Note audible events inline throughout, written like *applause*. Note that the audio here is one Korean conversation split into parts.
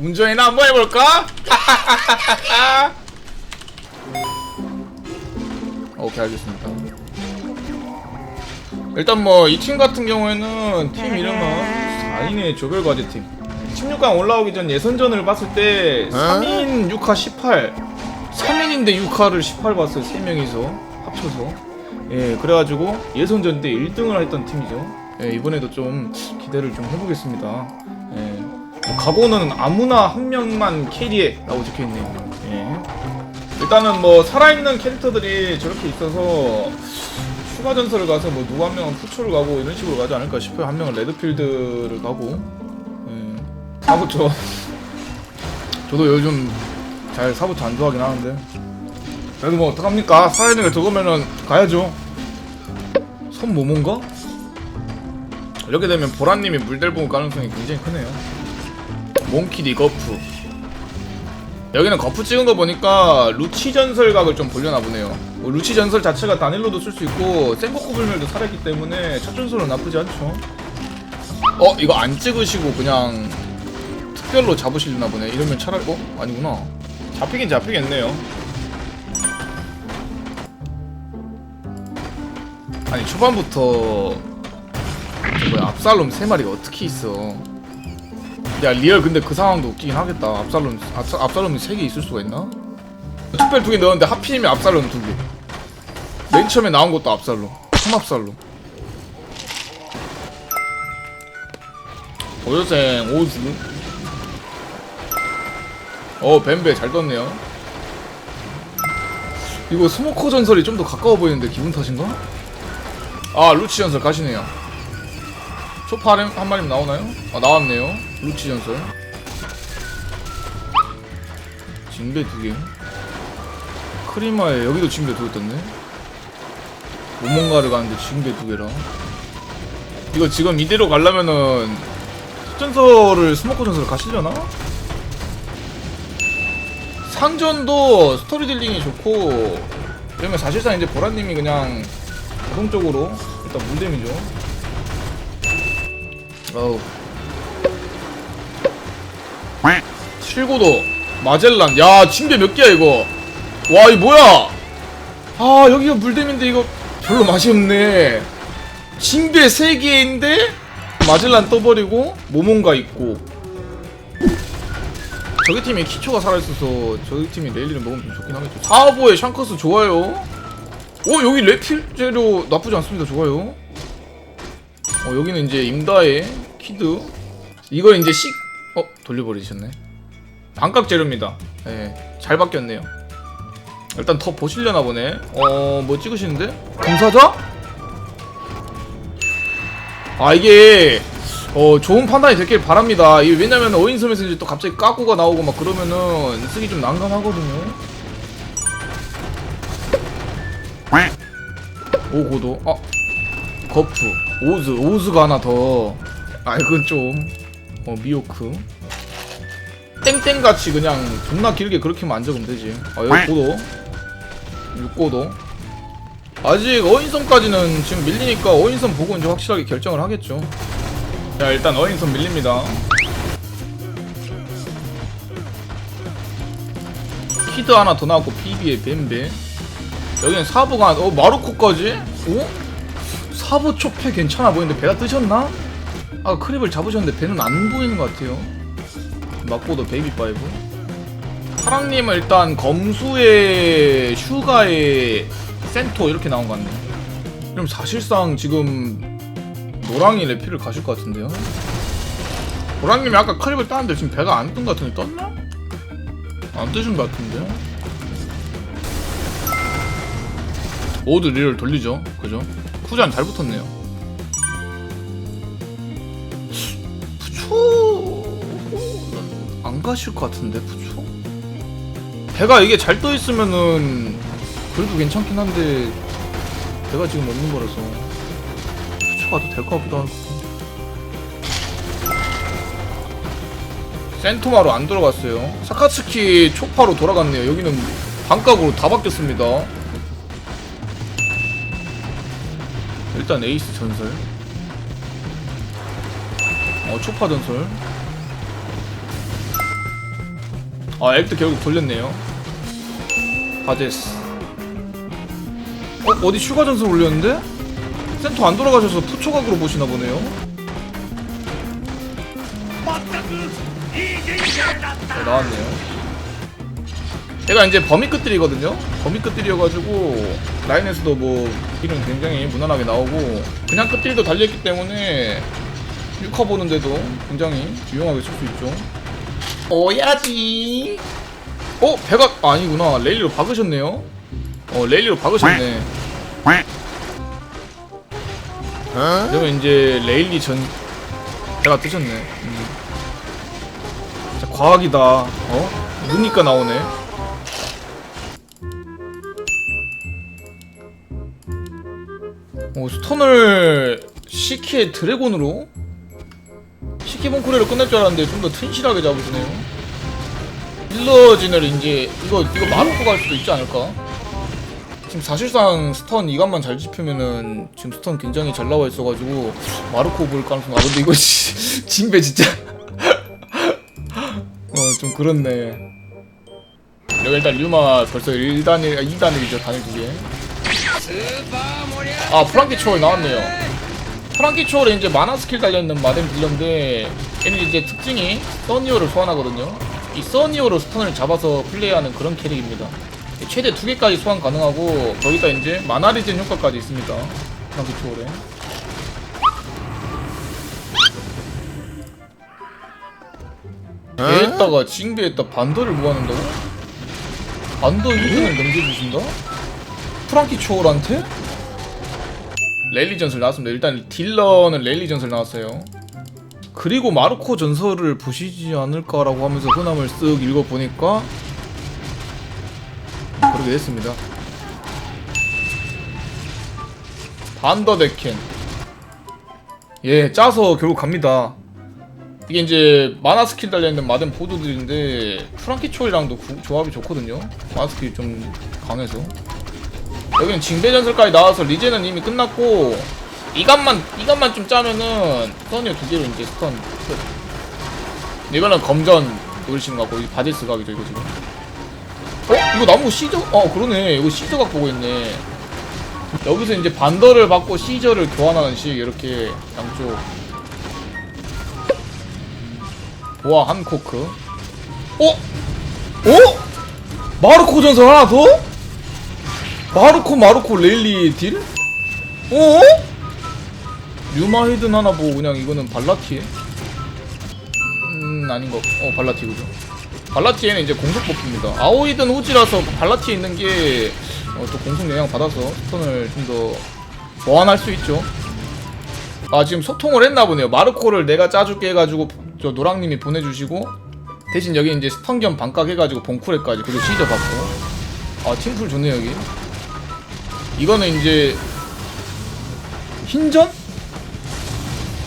운전이나 한번 해볼까? *laughs* 오케이 알겠습니다. 일단 뭐 이 팀 같은 경우에는 팀 이름은 4인의 조별과제팀. 16강 올라오기 전 예선전을 봤을 때 3인 6화 18 3인인데 6화를 18 봤어요 3명이서 합쳐서. 예 그래가지고 예선전 때 1등을 했던 팀이죠. 예 이번에도 좀 기대를 좀 해보겠습니다. 예. 뭐 각오는 아무나 한 명만 캐리해 라고 적혀있네요 예 일단은 뭐 살아있는 캐릭터들이 저렇게 있어서 추가 전설을 가서 뭐 누구 한 명은 푸초를 가고 이런 식으로 가지 않을까 싶어요. 한 명은 레드필드를 가고. 예. 사부초. 저도 요즘 잘 사부초 안 좋아하긴 하는데. 그래도 뭐 어떡합니까? 살아있는 게 저거면은 가야죠. 손 모몬가? 이렇게 되면 보라님이 본 가능성이 굉장히 크네요. 몽키디 거프. 여기는 거프 찍은 거 보니까 루치 전설각을 좀 보려나 보네요. 뭐 루치 전설 자체가 단일로도 쓸 수 있고 생고쿠 불멸도 살아있기 때문에 첫 전설은 나쁘지 않죠. 어 이거 안 찍으시고 그냥 특별로 잡으시려나 보네. 이러면 차라리 어 아니구나. 잡히긴 잡히겠네요. 아니 초반부터 저 뭐야 압살롬 세 마리가 어떻게 있어? 야 리얼 근데 그 상황도 웃기긴 하겠다. 압살롬 압, 압살롬이 3개 있을 수가 있나? 특별 두 개 넣었는데 하필이면 압살롬 두개맨 처음에 나온 것도 압살롬. 삼압살롬. 오여생 오즈. 어 뱀베 잘 떴네요. 이거 스모커 전설이 좀 더 가까워 보이는데 기분 탓인가? 아 루치 전설 가시네요. 초파 한, 한 마리 나오나요? 아 나왔네요 루치 전설. 징배 두개. 크리마에 여기도 징배 두개 떴네. 모mon가를 가는데 징배 두 개라. 이거 지금 이대로 가려면은 전설을 스모커 전설을 가시려나? 상전도 스토리 딜링이 좋고 그러면 사실상 이제 보라님이 그냥 자동적으로 일단 물댐이죠. 어우 7고도 마젤란. 야 침대 몇 개야 이거? 와 이 뭐야? 아 여기가 물댐인데 이거 별로 맛이 없네. 침대 3개인데 마젤란 떠버리고 모몬가 있고. 저기 팀에 키초가 살아있어서 저기 팀이 레일리를 먹으면 좀 좋긴 하겠죠. 4호에 샹커스 좋아요. 오 여기 레필 재료 나쁘지 않습니다. 좋아요. 어 여기는 이제 임다의 키드. 이거 이제 식 어 돌려버리셨네. 반값 재료입니다. 예잘 바뀌었네요. 일단 더 보시려나 보네. 어 뭐 찍으시는데? 금사자? 아 이게 어 좋은 판단이 됐길 바랍니다. 이게 왜냐면 어인섬에서 이제 또 갑자기 까꾸가 나오고 막 그러면은 쓰기 좀 난감하거든요. 오 고도 아 거프 오즈 오즈가 하나 더. 아 이건 좀 어 미오크. 땡땡같이 그냥 존나 길게 그렇게만 안 적으면 되지 아 여기 고도. 6고도. 아직 어인섬까지는 지금 밀리니까 어인섬 보고 이제 확실하게 결정을 하겠죠. 자 일단 어인섬 밀립니다. 키드 하나 더 나왔고 비비의 뱀베. 여기는 사부가 어 마루코까지? 어? 사부 초패 괜찮아 보이는데 배가 뜨셨나? 아 크립을 잡으셨는데 배는 안 보이는 것 같아요. 맞고도 베이비 파이브. 파랑님은 일단 검수의 슈가의 센토 이렇게 나온 것 같네. 그럼 사실상 지금 노랑이 레피를 가실 것 같은데요? 노랑님이 아까 크립을 따는데 지금 배가 안 뜬 것 같은데 떴나? 안 뜨신 것 같은데 모두 리를 돌리죠. 그죠? 쿠잔 잘 붙었네요 가실 것 같은데 부초 배가 이게 잘 떠 있으면은 그래도 괜찮긴 한데 배가 지금 없는 거라서 부초 가도 될 것 같기도 하고. 센토마로 안 돌아갔어요. 사카츠키 초파로 돌아갔네요. 여기는 반값으로 다 바뀌었습니다. 일단 에이스 전설. 어 초파 전설 아 액도 결국 돌렸네요. 바데스. 어? 어디 슈가 전설 올렸는데? 센터 안 돌아가셔서 푸초각으로 보시나 보네요. 네, 나왔네요. 얘가 이제 범위 끝들이거든요? 범위 끝들이어가지고 라인에서도 뭐 딜은 굉장히 무난하게 나오고 그냥 끝들이도 달려있기 때문에 6화 보는데도 굉장히 유용하게 쓸 수 있죠 오야지. 어? 배가 아, 아니구나. 레일리로 박으셨네요. 어 레일리로 박으셨네. 그러면 이제 레일리 전 배가 뜨셨네. 음. 진짜 과학이다. 어? 누니까 나오네. 어, 스톤을 시키의 드래곤으로 시키 본코레로 끝낼 줄 알았는데 좀 더 튼실하게 잡으시네요. 힐러진을 이제 이거 이거 마루코 갈 수도 있지 않을까? 지금 사실상 스턴 이감만 잘 짚으면은 지금 스턴 굉장히 잘 나와 있어가지고 마루코 볼 가능성 아 근데 이거 씨, 징배 *laughs* 진짜. *laughs* 어 좀 그렇네. 여기 일단 류마 벌써 1단일 아 2단일이죠 단일 두개. 아 프랑키 초월 나왔네요 프랑키 초월에 이제 만화 스킬 달려있는 마뎀 딜러인데 얘는 이제 특징이 써니오를 소환하거든요 이 써니오로 스턴을 잡아서 플레이하는 그런 캐릭입니다 최대 두 개까지 소환 가능하고 거기다 이제 만화 리젠 효과까지 있습니다 프랑키 초월에 배에다가 징배에다 반도를 모아낸다고? 반도 1등을 넘겨주신다? 프랑키 초월한테? 랠리 전설 나왔습니다. 일단 딜러는 랠리 전설 나왔어요. 그리고 마르코 전설을 보시지 않을까라고 하면서 흔함을 쓱 읽어보니까 그렇게 됐습니다. 반더데켄 예 짜서 결국 갑니다. 이게 이제 마나 스킬 달려있는 마덴 보드들인데 프랑키 초이랑도 구- 조합이 좋거든요. 마나 스킬이 좀 강해서 여기는 징배 전설까지 나와서 리젠은 이미 끝났고 이감만 이감만 좀 짜면은 스턴이어 두 개로 이제 스턴 끝. 이거는 검전 노리신 것 같고 이 바디스 각이죠 이거 지금. 어 이거 나무 시저? 어 그러네 이거 시저 각 보고 있네. 여기서 이제 반더를 받고 시저를 교환하는 식 이렇게 양쪽. 와 한코크. 어? 어? 마르코 전설 하나 더? 마르코 마르코 레일리 딜? 어? 류마히든 하나 보고 그냥 이거는 발라티에? 음 아닌 거. 어 발라티 그죠? 발라티에는 이제 공속 뽑힙니다. 아오이든 호지라서 발라티에 있는 게 어, 또 공속 영향 받아서 스톤을 좀 더 보완할 수 있죠. 아 지금 소통을 했나 보네요. 마르코를 내가 짜줄게 해가지고 저 노랑님이 보내주시고 대신 여기 이제 스턴 겸 반각 해가지고 봉쿠레까지 그리고 시저 받고 아 팀풀 좋네요 여기. 이거는 이제 흰전?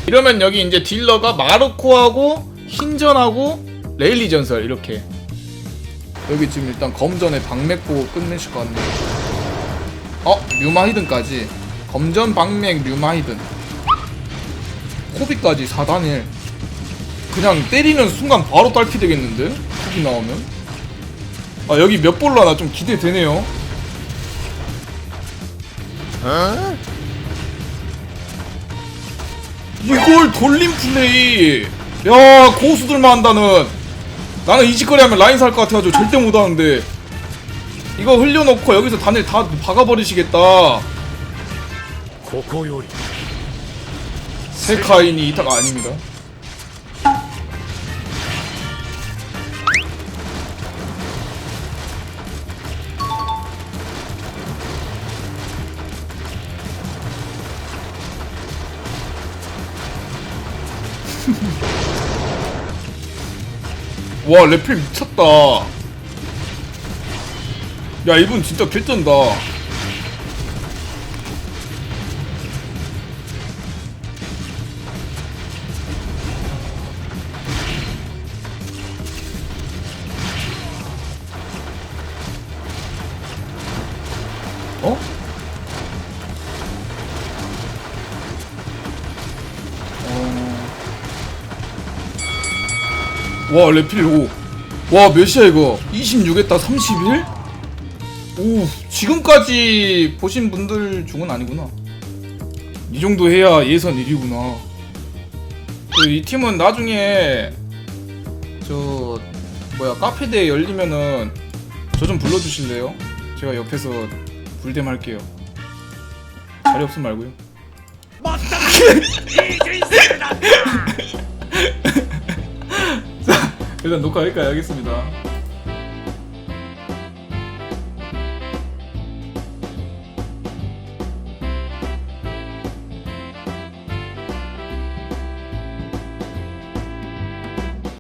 이러면 여기 이제 딜러가 마르코하고 흰전하고 레일리 전설 이렇게. 여기 지금 일단 검전에 방맥 보고 끝내실 것 같네요. 어? 류마히든까지. 검전 방맥 류마히든. 코비까지 4단일. 그냥 때리는 순간 바로 딸피 되겠는데? 코비 나오면? 아 여기 몇 볼로 하나 좀 기대되네요 어? 이걸 돌림 플레이. 야 고수들만 한다는. 나는 이 짓거리 하면 라인 살 것 같아가지고 절대 못하는데. 이거 흘려놓고 여기서 단일 다 박아버리시겠다. 세카인이 이타가 아닙니다. 와 레필 미쳤다. 야 이분 진짜 개쩐다 와 레필 5와 몇이야 이거? 26에다 31? 오 지금까지 보신 분들 중은 아니구나. 이 정도 해야 예선 1위구나. 그 이 팀은 나중에 저 뭐야 카페대 열리면은 저 좀 불러주실래요? 제가 옆에서 불댐 할게요. 자리 없으면 말고요 *laughs* 일단 녹화 여기까지 하겠습니다